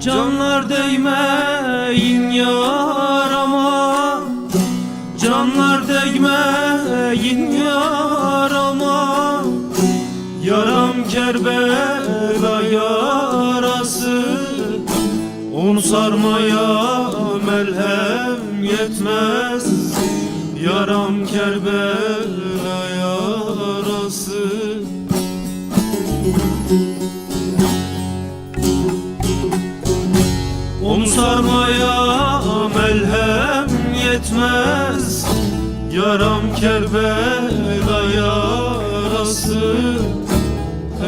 Canlar değmeyin yarama. Canlar değmeyin yarama. Yaram Kerbela yarası. Un sarmaya melhem yetmez. Yaram Kerbela Yaram Kerbela yarası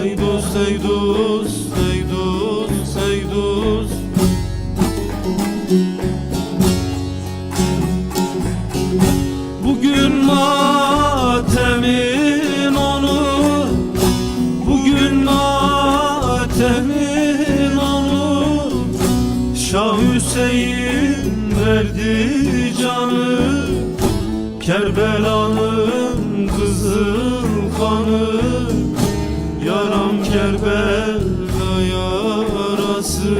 Ey dost ey dost ey dost ey dost. Bugün matemin onu Bugün matemin onu. Şah Hüseyin verdi canı Kerbela'nın kızıl kanı Yaram Kerbela yarası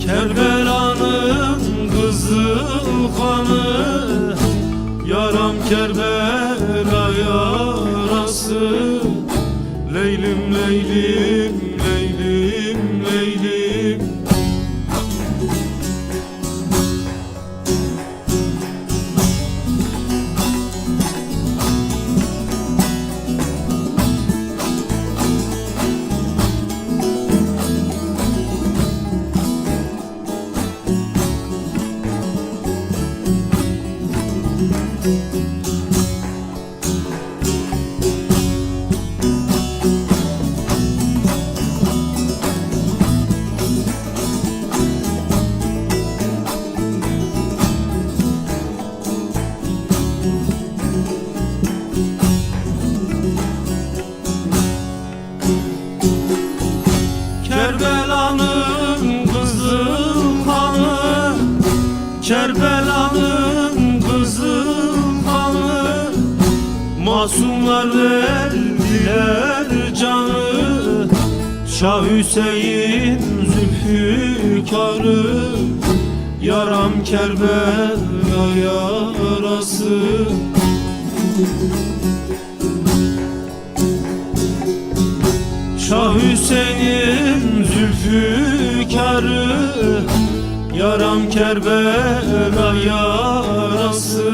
Kerbela'nın kızıl kanı Yaram Kerbela yarası Leylim leylim Masumlar verdiler canı. Şah Hüseyin Zülfükarı Yaram Kerbela yarası. Şah Hüseyin Zülfükarı Yaram Kerbela yarası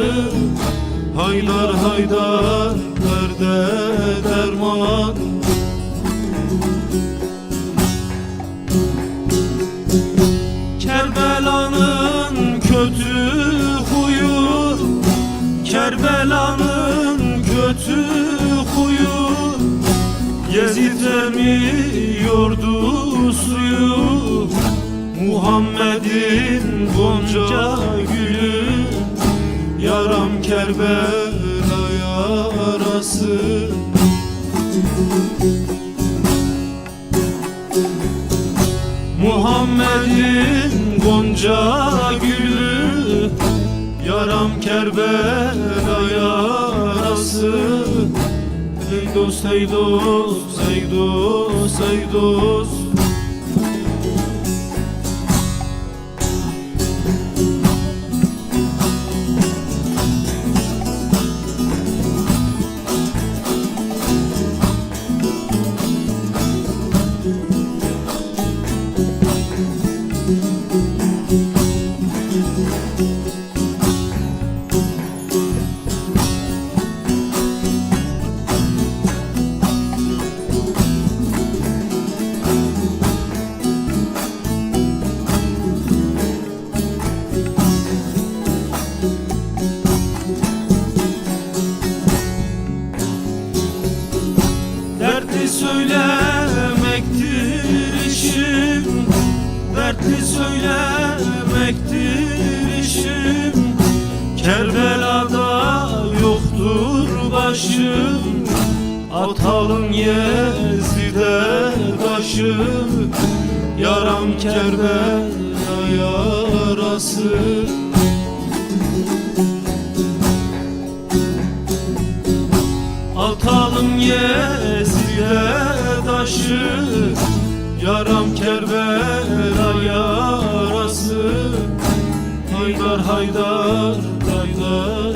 Haydar haydar derde derman. Kerbela'nın kötü huyu Kerbela'nın kötü huyu. Yezid emiyordu suyu Muhammed'in gonca gülü Yaram Kerbela yarası Muhammed'in gonca gülü Yaram Kerbela yarası Ey dost ey dost ey dost ey dost Dertli söylemektir işim. Kerbela'da yoktur başım. Atalım Yezid'e taşım Yaram Kerbela yarası. Atalım Yezid'e taşı Yaram Kerbela yarası Haydar haydar haydar.